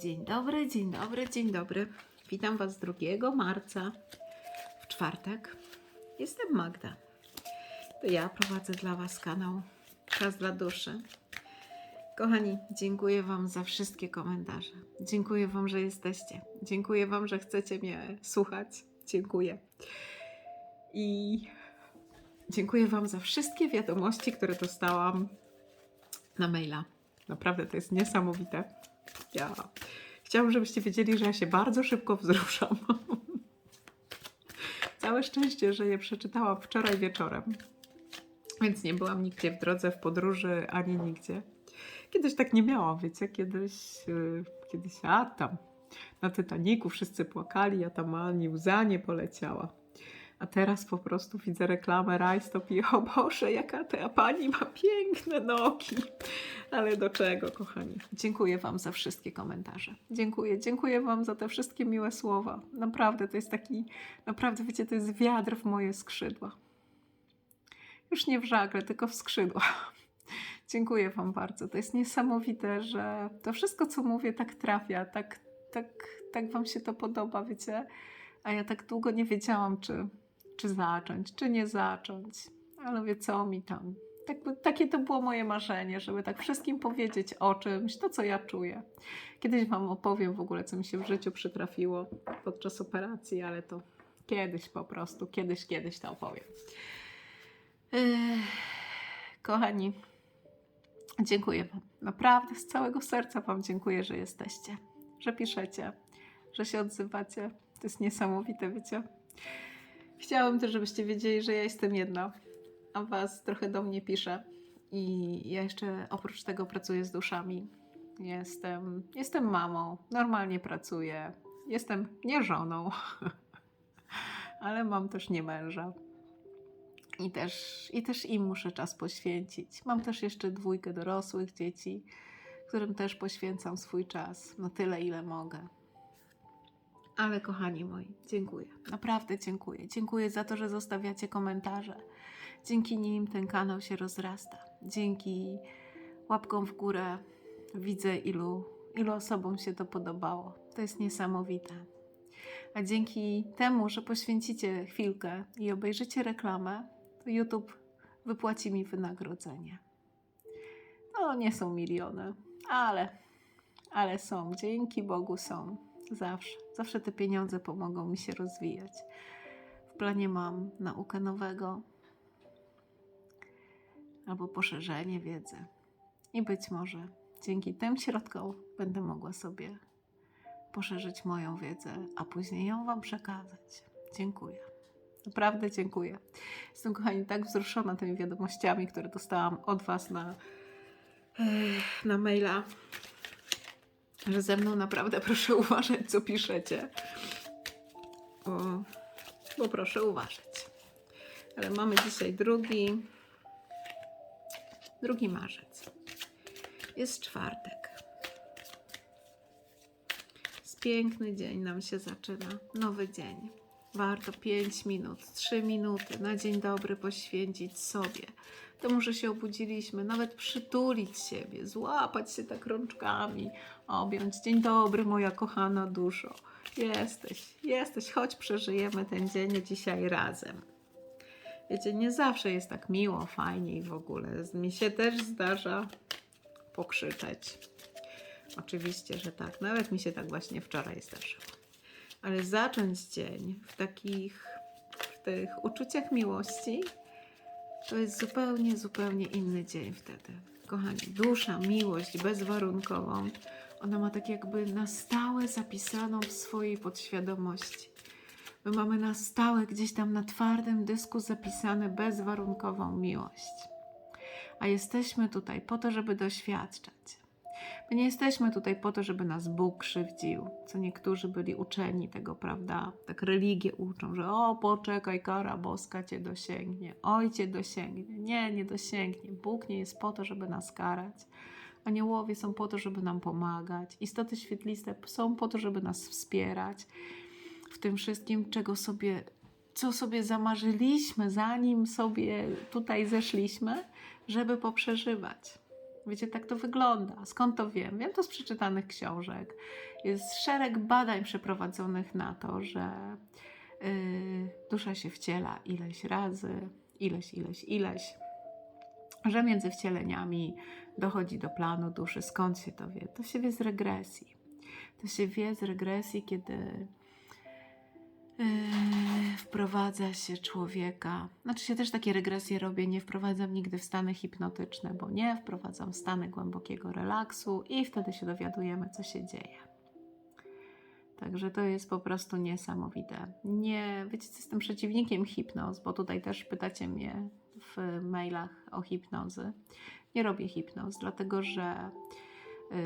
Dzień dobry, dzień dobry, dzień dobry. Witam Was 2 marca w czwartek. Jestem Magda. To ja prowadzę dla Was kanał Czas dla Duszy. Kochani, dziękuję Wam za wszystkie komentarze. Dziękuję Wam, że jesteście. Dziękuję Wam, że chcecie mnie słuchać. Dziękuję. I dziękuję Wam za wszystkie wiadomości, które dostałam na maila. Naprawdę to jest niesamowite. Ja chciałam, żebyście wiedzieli, że ja się bardzo szybko wzruszam. Całe szczęście, że je przeczytałam wczoraj wieczorem. Więc nie byłam nigdzie w drodze, w podróży, ani nigdzie. Kiedyś tak nie miałam, wiecie, kiedyś, yy, kiedyś a tam na Titaniku wszyscy płakali, ja tam ani łza nie poleciała. A teraz po prostu widzę reklamę Rajstop i o Boże, jaka ta pani ma piękne nogi. Ale do czego, kochani? Dziękuję Wam za wszystkie komentarze. Dziękuję, dziękuję Wam za te wszystkie miłe słowa. Naprawdę, to jest taki, naprawdę, wiecie, to jest wiatr w moje skrzydła. Już nie w żagle, tylko w skrzydła. Dziękuję Wam bardzo. To jest niesamowite, że to wszystko, co mówię, tak trafia, tak, tak, tak Wam się to podoba, wiecie. A ja tak długo nie wiedziałam, czy, czy zacząć, czy nie zacząć. Ale wie co mi tam. Tak, takie to było moje marzenie, żeby tak wszystkim powiedzieć o czymś, to co ja czuję. Kiedyś Wam opowiem w ogóle, co mi się w życiu przytrafiło podczas operacji, ale to kiedyś po prostu, kiedyś, kiedyś to opowiem. Kochani, dziękuję Wam. Naprawdę z całego serca Wam dziękuję, że jesteście, że piszecie, że się odzywacie. To jest niesamowite, wiecie. Chciałabym też, żebyście wiedzieli, że ja jestem jedna, a Was trochę do mnie pisze. I ja jeszcze oprócz tego pracuję z duszami. Jestem, jestem mamą, normalnie pracuję. Jestem nie żoną, ale mam też nie męża. I też, I też im muszę czas poświęcić. Mam też jeszcze dwójkę dorosłych dzieci, którym też poświęcam swój czas na tyle, ile mogę. Ale kochani moi, dziękuję. Naprawdę dziękuję. Dziękuję za to, że zostawiacie komentarze. Dzięki nim ten kanał się rozrasta. Dzięki łapkom w górę widzę, ilu, ilu osobom się to podobało. To jest niesamowite. A dzięki temu, że poświęcicie chwilkę i obejrzycie reklamę, to YouTube wypłaci mi wynagrodzenie. No, nie są miliony, ale, ale są. Dzięki Bogu są. Zawsze. Zawsze te pieniądze pomogą mi się rozwijać. W planie mam naukę nowego albo poszerzenie wiedzy. I być może dzięki tym środkom będę mogła sobie poszerzyć moją wiedzę, a później ją Wam przekazać. Dziękuję. Naprawdę dziękuję. Jestem, kochani, tak wzruszona tymi wiadomościami, które dostałam od Was na, na maila, że ze mną naprawdę proszę uważać, co piszecie. Bo, bo proszę uważać. Ale mamy dzisiaj drugi, drugi marzec. Jest czwartek. Jest piękny dzień nam się zaczyna. Nowy dzień. Warto 5 minut, 3 minuty na dzień dobry poświęcić sobie. Temu, że się obudziliśmy, nawet przytulić siebie, złapać się tak rączkami, objąć. Dzień dobry, moja kochana duszo. Jesteś, jesteś, choć przeżyjemy ten dzień dzisiaj razem. Wiecie, nie zawsze jest tak miło, fajnie i w ogóle. Mi się też zdarza pokrzyczeć. Oczywiście, że tak. Nawet mi się tak właśnie wczoraj zdarzyło. Ale zacząć dzień w takich, w tych uczuciach miłości, to jest zupełnie, zupełnie inny dzień wtedy. Kochani, dusza, miłość bezwarunkową, ona ma tak jakby na stałe zapisaną w swojej podświadomości. My mamy na stałe gdzieś tam na twardym dysku zapisane bezwarunkową miłość. A jesteśmy tutaj po to, żeby doświadczać. My nie jesteśmy tutaj po to, żeby nas Bóg krzywdził, co niektórzy byli uczeni tego, prawda? Tak religie uczą, że o, poczekaj, kara boska cię dosięgnie, oj cię dosięgnie. Nie, nie dosięgnie. Bóg nie jest po to, żeby nas karać. Aniołowie są po to, żeby nam pomagać. Istoty świetliste są po to, żeby nas wspierać w tym wszystkim, czego sobie, co sobie zamarzyliśmy, zanim sobie tutaj zeszliśmy, żeby poprzeżywać. Wiecie, tak to wygląda. Skąd to wiem? Wiem to z przeczytanych książek. Jest szereg badań przeprowadzonych na to, że yy, dusza się wciela ileś razy, ileś, ileś, ileś, że między wcieleniami dochodzi do planu duszy. Skąd się to wie? To się wie z regresji. To się wie z regresji, kiedy Yy, wprowadza się człowieka. Znaczy się też takie regresje robię, nie wprowadzam nigdy w stany hipnotyczne, bo nie, wprowadzam w stany głębokiego relaksu i wtedy się dowiadujemy, co się dzieje. Także to jest po prostu niesamowite. Nie, wiecie, co, jestem przeciwnikiem hipnoz, bo tutaj też pytacie mnie w mailach o hipnozy. Nie robię hipnoz, dlatego że yy,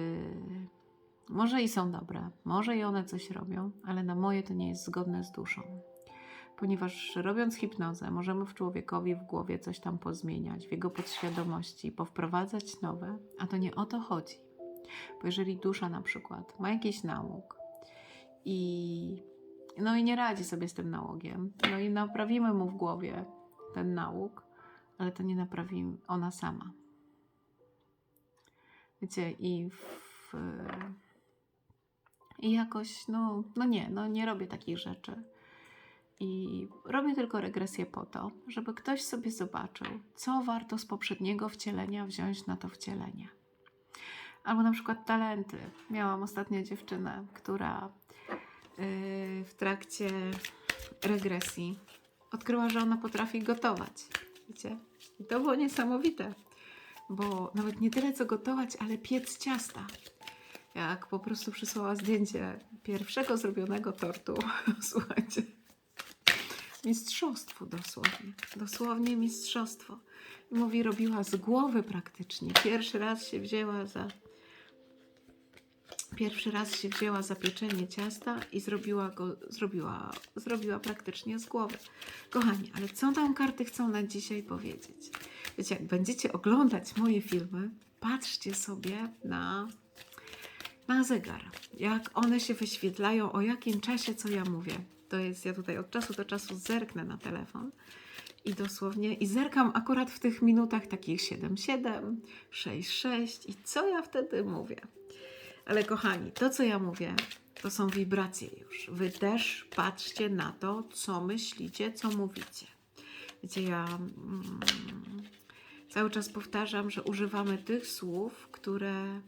może i są dobre, może i one coś robią, ale na moje to nie jest zgodne z duszą. Ponieważ robiąc hipnozę, możemy w człowiekowi w głowie coś tam pozmieniać, w jego podświadomości, powprowadzać nowe, a to nie o to chodzi. Bo jeżeli dusza na przykład ma jakiś nałóg i no i nie radzi sobie z tym nałogiem, no i naprawimy mu w głowie ten nałóg, ale to nie naprawi ona sama. Wiecie, i w, i jakoś, no, no nie, no nie robię takich rzeczy. I robię tylko regresję po to, żeby ktoś sobie zobaczył, co warto z poprzedniego wcielenia wziąć na to wcielenie. Albo na przykład talenty. Miałam ostatnio dziewczynę, która yy, w trakcie regresji odkryła, że ona potrafi gotować. I to było niesamowite, bo nawet nie tyle co gotować, ale piec ciasta jak po prostu przysłała zdjęcie pierwszego zrobionego tortu. Słuchajcie. Mistrzostwo dosłownie. Dosłownie mistrzostwo. I mówi, robiła z głowy praktycznie. Pierwszy raz się wzięła za. Pierwszy raz się wzięła za pieczenie ciasta i zrobiła go, zrobiła, zrobiła praktycznie z głowy. Kochani, ale co nam karty chcą na dzisiaj powiedzieć? Wiecie, jak będziecie oglądać moje filmy, patrzcie sobie na na zegar. Jak one się wyświetlają, o jakim czasie, co ja mówię. To jest, ja tutaj od czasu do czasu zerknę na telefon i dosłownie, i zerkam akurat w tych minutach takich 7-7, 6-6 i co ja wtedy mówię. Ale kochani, to co ja mówię, to są wibracje już. Wy też patrzcie na to, co myślicie, co mówicie. Wiecie, ja mm, cały czas powtarzam, że używamy tych słów, które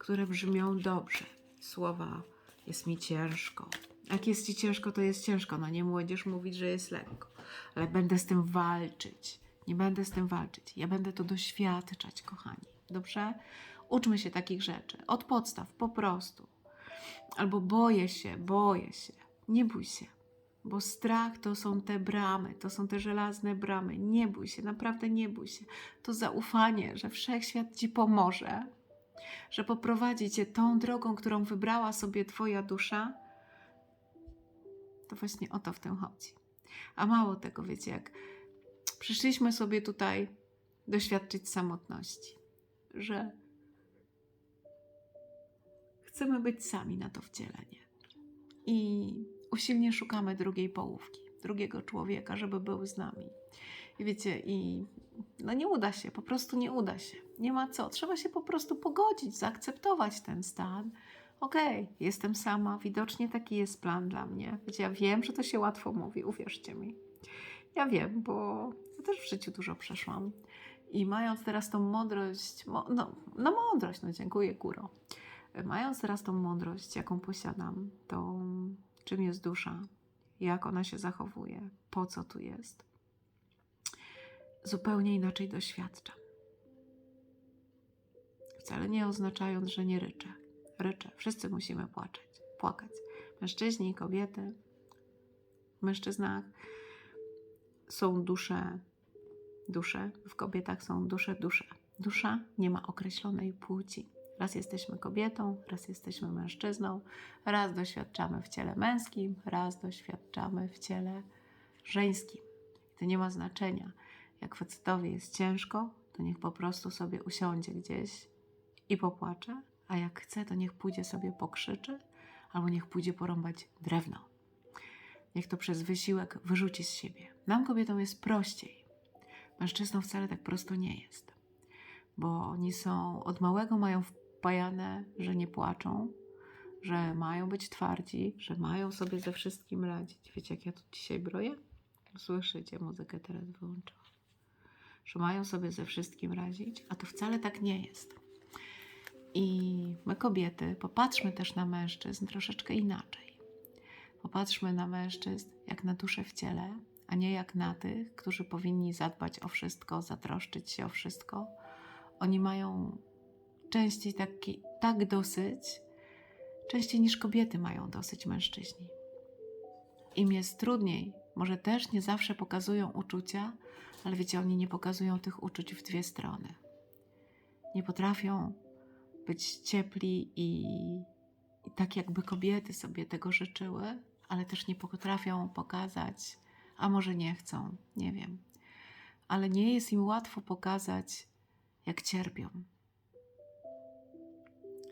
które brzmią dobrze. Słowa jest mi ciężko. Jak jest ci ciężko, to jest ciężko. No nie młodzież mówić, że jest lekko. Ale będę z tym walczyć. Nie będę z tym walczyć. Ja będę to doświadczać, kochani. Dobrze? Uczmy się takich rzeczy. Od podstaw, po prostu. Albo boję się, boję się. Nie bój się. Bo strach to są te bramy, to są te żelazne bramy. Nie bój się, naprawdę nie bój się. To zaufanie, że wszechświat ci pomoże, że poprowadzi cię tą drogą, którą wybrała sobie Twoja dusza, to właśnie o to w tym chodzi. A mało tego, wiecie, jak przyszliśmy sobie tutaj doświadczyć samotności, że chcemy być sami na to wcielenie i usilnie szukamy drugiej połówki, drugiego człowieka, żeby był z nami. I wiecie, i no nie uda się, po prostu nie uda się. Nie ma co. Trzeba się po prostu pogodzić, zaakceptować ten stan. Okej, okay, jestem sama, widocznie taki jest plan dla mnie. Wiecie, ja wiem, że to się łatwo mówi, uwierzcie mi. Ja wiem, bo ja też w życiu dużo przeszłam. I mając teraz tą mądrość, no, no mądrość, no dziękuję góro. Mając teraz tą mądrość, jaką posiadam, to czym jest dusza, jak ona się zachowuje, po co tu jest, zupełnie inaczej doświadczam. Wcale nie oznaczając, że nie ryczę. Ryczę. Wszyscy musimy płaczeć, płakać. Mężczyźni kobiety. W mężczyznach są dusze, dusze, w kobietach są dusze, dusze. Dusza nie ma określonej płci. Raz jesteśmy kobietą, raz jesteśmy mężczyzną, raz doświadczamy w ciele męskim, raz doświadczamy w ciele żeńskim. To nie ma znaczenia. Jak facetowi jest ciężko, to niech po prostu sobie usiądzie gdzieś i popłacze, a jak chce, to niech pójdzie sobie pokrzyczy albo niech pójdzie porąbać drewno. Niech to przez wysiłek wyrzuci z siebie. Nam kobietom jest prościej. Mężczyznom wcale tak prosto nie jest. bo oni są od małego mają wpajane, że nie płaczą, że mają być twardzi, że mają sobie ze wszystkim radzić. Wiecie, jak ja tu dzisiaj broję? Słyszycie, muzykę teraz wyłączyłam. Że mają sobie ze wszystkim radzić, a to wcale tak nie jest. I my kobiety, popatrzmy też na mężczyzn troszeczkę inaczej. Popatrzmy na mężczyzn jak na duszę w ciele, a nie jak na tych, którzy powinni zadbać o wszystko, zatroszczyć się o wszystko. Oni mają częściej taki, tak dosyć, częściej niż kobiety mają dosyć mężczyźni. Im jest trudniej, może też nie zawsze pokazują uczucia, ale wiecie, oni nie pokazują tych uczuć w dwie strony. Nie potrafią być ciepli i, i tak, jakby kobiety sobie tego życzyły, ale też nie potrafią pokazać, a może nie chcą, nie wiem. Ale nie jest im łatwo pokazać, jak cierpią.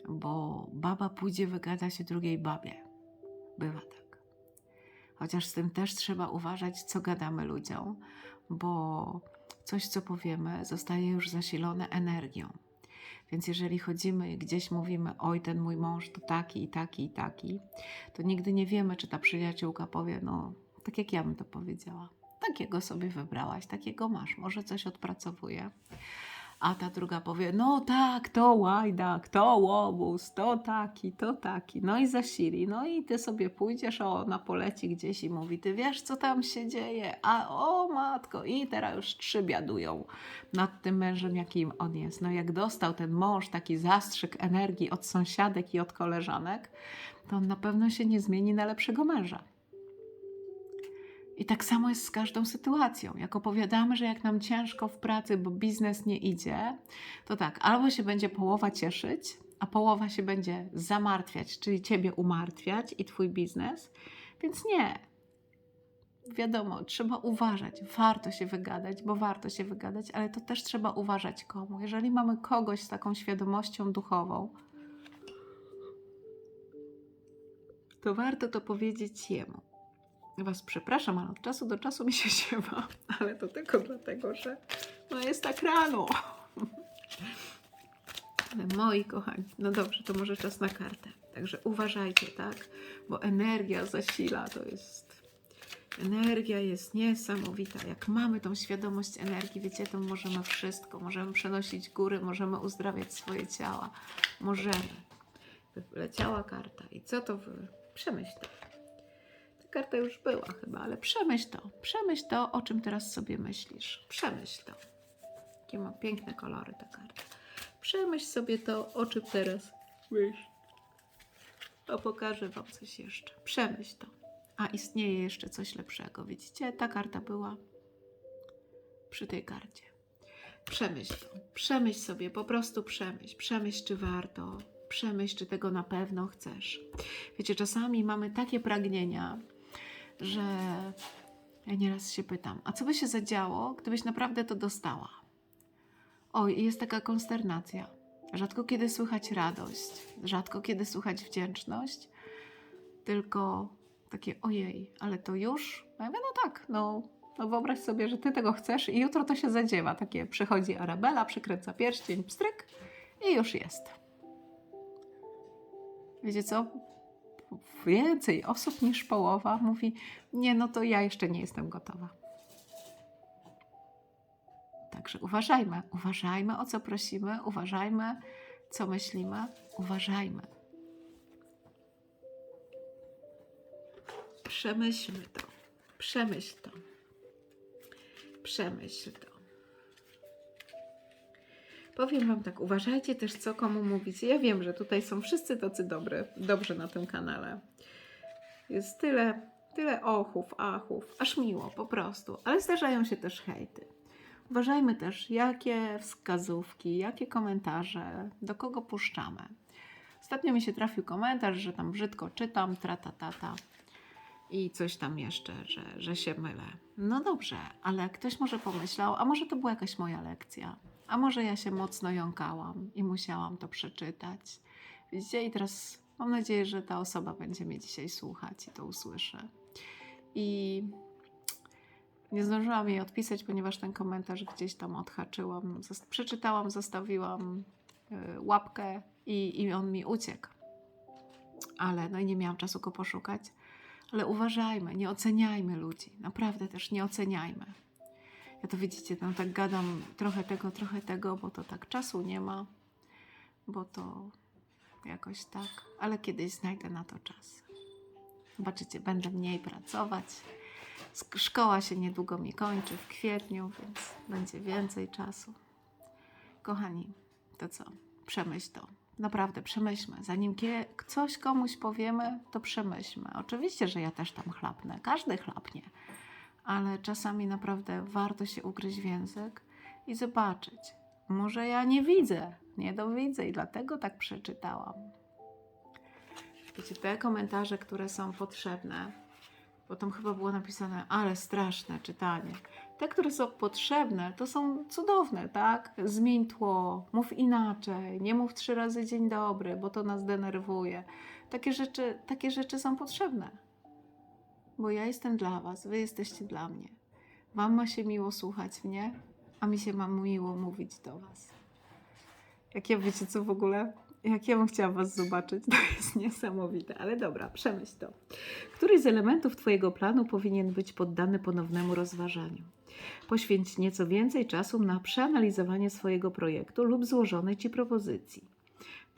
Bo baba pójdzie wygada się drugiej babie. Bywa tak. Chociaż z tym też trzeba uważać, co gadamy ludziom, bo coś, co powiemy, zostaje już zasilone energią. Więc jeżeli chodzimy i gdzieś mówimy, oj, ten mój mąż to taki i taki i taki, to nigdy nie wiemy, czy ta przyjaciółka powie, no, tak jak ja bym to powiedziała. Takiego sobie wybrałaś, takiego masz, może coś odpracowuje. A ta druga powie, no tak, to łajdak, to łobuz, to taki, to taki. No i zasili. No i ty sobie pójdziesz, o, ona poleci gdzieś i mówi, ty wiesz, co tam się dzieje? A o matko, i teraz już trzy biadują nad tym mężem, jakim on jest. No jak dostał ten mąż taki zastrzyk energii od sąsiadek i od koleżanek, to on na pewno się nie zmieni na lepszego męża. I tak samo jest z każdą sytuacją. Jak opowiadamy, że jak nam ciężko w pracy, bo biznes nie idzie, to tak, albo się będzie połowa cieszyć, a połowa się będzie zamartwiać, czyli ciebie umartwiać i twój biznes. Więc nie. Wiadomo, trzeba uważać. Warto się wygadać, bo warto się wygadać, ale to też trzeba uważać komu. Jeżeli mamy kogoś z taką świadomością duchową, to warto to powiedzieć jemu. Was przepraszam, ale od czasu do czasu mi się siewa, ale to tylko dlatego, że no jest tak rano. Ale moi kochani, no dobrze, to może czas na kartę. Także uważajcie, tak? Bo energia zasila, to jest... Energia jest niesamowita. Jak mamy tą świadomość energii, wiecie, to możemy wszystko. Możemy przenosić góry, możemy uzdrawiać swoje ciała. Możemy. Leciała karta. I co to wy? Przemyśl to karta już była chyba, ale przemyśl to. Przemyśl to, o czym teraz sobie myślisz. Przemyśl to. Jakie ma piękne kolory ta karta. Przemyśl sobie to, o czym teraz myślisz. To pokażę Wam coś jeszcze. Przemyśl to. A istnieje jeszcze coś lepszego. Widzicie, ta karta była przy tej karcie. Przemyśl to. Przemyśl sobie, po prostu przemyśl. Przemyśl, czy warto. Przemyśl, czy tego na pewno chcesz. Wiecie, czasami mamy takie pragnienia, że ja nieraz się pytam, a co by się zadziało, gdybyś naprawdę to dostała? Oj, jest taka konsternacja. Rzadko kiedy słychać radość, rzadko kiedy słychać wdzięczność, tylko takie ojej, ale to już? No ja mówię, no tak, no, no wyobraź sobie, że ty tego chcesz i jutro to się zadziewa. Takie przychodzi Arabela, przykręca pierścień, pstryk i już jest. Wiecie co? Więcej osób niż połowa mówi: Nie, no to ja jeszcze nie jestem gotowa. Także uważajmy, uważajmy o co prosimy, uważajmy, co myślimy, uważajmy. Przemyślmy to, przemyśl to, przemyśl to. Powiem Wam tak, uważajcie też, co komu mówicie. Ja wiem, że tutaj są wszyscy tacy dobry, dobrzy na tym kanale. Jest tyle, tyle ochów, achów, aż miło po prostu, ale zdarzają się też hejty. Uważajmy też, jakie wskazówki, jakie komentarze, do kogo puszczamy. Ostatnio mi się trafił komentarz, że tam brzydko czytam, trata tata i coś tam jeszcze, że, że się mylę. No dobrze, ale ktoś może pomyślał, a może to była jakaś moja lekcja, a może ja się mocno jąkałam i musiałam to przeczytać. Widzicie, i teraz mam nadzieję, że ta osoba będzie mnie dzisiaj słuchać i to usłyszy. I Nie zdążyłam jej odpisać, ponieważ ten komentarz gdzieś tam odhaczyłam. Przeczytałam, zostawiłam y, łapkę i, i on mi uciekł. Ale no i nie miałam czasu go poszukać. Ale uważajmy, nie oceniajmy ludzi. Naprawdę też nie oceniajmy. Ja to widzicie, no tak gadam trochę tego, trochę tego, bo to tak czasu nie ma, bo to jakoś tak, ale kiedyś znajdę na to czas. Zobaczycie, będę mniej pracować. Szkoła się niedługo mi kończy w kwietniu, więc będzie więcej czasu. Kochani, to co? Przemyśl to. Naprawdę przemyślmy. Zanim coś komuś powiemy, to przemyślmy. Oczywiście, że ja też tam chlapnę. Każdy chlapnie. Ale czasami naprawdę warto się ugryźć w język i zobaczyć. Może ja nie widzę, nie dowidzę i dlatego tak przeczytałam. Wiecie, te komentarze, które są potrzebne, bo tam chyba było napisane, ale straszne czytanie. Te, które są potrzebne, to są cudowne, tak? Zmień tło, mów inaczej, nie mów trzy razy dzień dobry, bo to nas denerwuje. Takie rzeczy, takie rzeczy są potrzebne. Bo ja jestem dla Was, Wy jesteście dla mnie. Wam ma się miło słuchać mnie, a mi się ma miło mówić do Was. Jak ja wiecie co w ogóle? Jak ja bym chciała Was zobaczyć, to jest niesamowite, ale dobra, przemyśl to. Któryś z elementów Twojego planu powinien być poddany ponownemu rozważaniu. Poświęć nieco więcej czasu na przeanalizowanie swojego projektu lub złożonej Ci propozycji.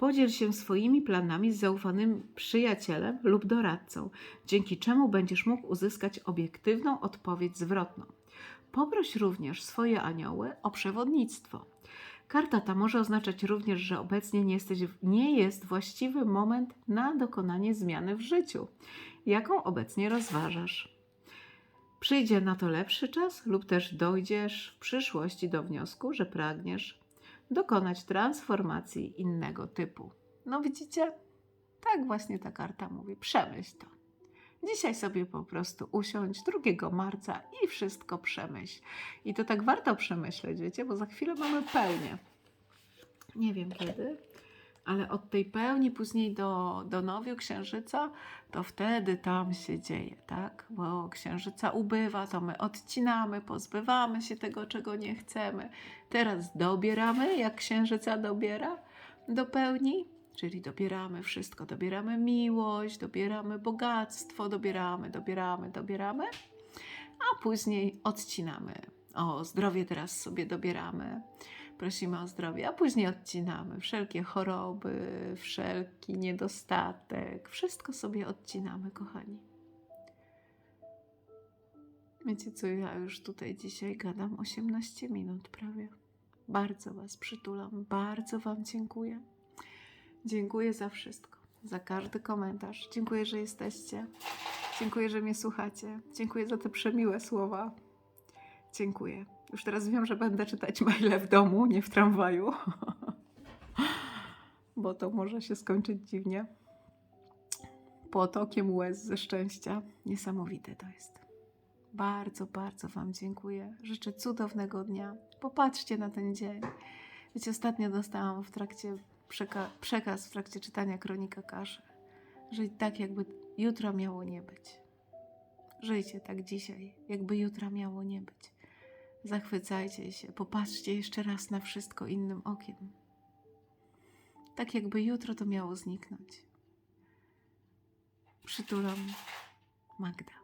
Podziel się swoimi planami z zaufanym przyjacielem lub doradcą, dzięki czemu będziesz mógł uzyskać obiektywną odpowiedź zwrotną. Poproś również swoje anioły o przewodnictwo. Karta ta może oznaczać również, że obecnie nie, jesteś, nie jest właściwy moment na dokonanie zmiany w życiu, jaką obecnie rozważasz. Przyjdzie na to lepszy czas, lub też dojdziesz w przyszłości do wniosku, że pragniesz dokonać transformacji innego typu. No widzicie? Tak właśnie ta karta mówi. Przemyśl to. Dzisiaj sobie po prostu usiądź 2 marca i wszystko przemyśl. I to tak warto przemyśleć, wiecie, bo za chwilę mamy pełnię. Nie wiem kiedy, ale od tej pełni później do, do nowiu księżyca, to wtedy tam się dzieje, tak? Bo księżyca ubywa, to my odcinamy, pozbywamy się tego, czego nie chcemy. Teraz dobieramy, jak księżyca dobiera do pełni, czyli dobieramy wszystko, dobieramy miłość, dobieramy bogactwo, dobieramy, dobieramy, dobieramy, a później odcinamy. O, zdrowie teraz sobie dobieramy. Prosimy o zdrowie, a później odcinamy wszelkie choroby, wszelki niedostatek. Wszystko sobie odcinamy, kochani. Wiecie co, ja już tutaj dzisiaj gadam 18 minut prawie. Bardzo Was przytulam, bardzo Wam dziękuję. Dziękuję za wszystko, za każdy komentarz. Dziękuję, że jesteście. Dziękuję, że mnie słuchacie. Dziękuję za te przemiłe słowa. Dziękuję. Już teraz wiem, że będę czytać maile w domu, nie w tramwaju. Bo to może się skończyć dziwnie. Potokiem łez ze szczęścia. Niesamowite to jest. Bardzo, bardzo Wam dziękuję. Życzę cudownego dnia. Popatrzcie na ten dzień. Wiecie, ostatnio dostałam w trakcie przeka- przekaz, w trakcie czytania Kronika Kaszy, że tak jakby jutro miało nie być. Żyjcie tak dzisiaj, jakby jutra miało nie być. Zachwycajcie się, popatrzcie jeszcze raz na wszystko innym okiem. Tak jakby jutro to miało zniknąć. Przytulam Magda.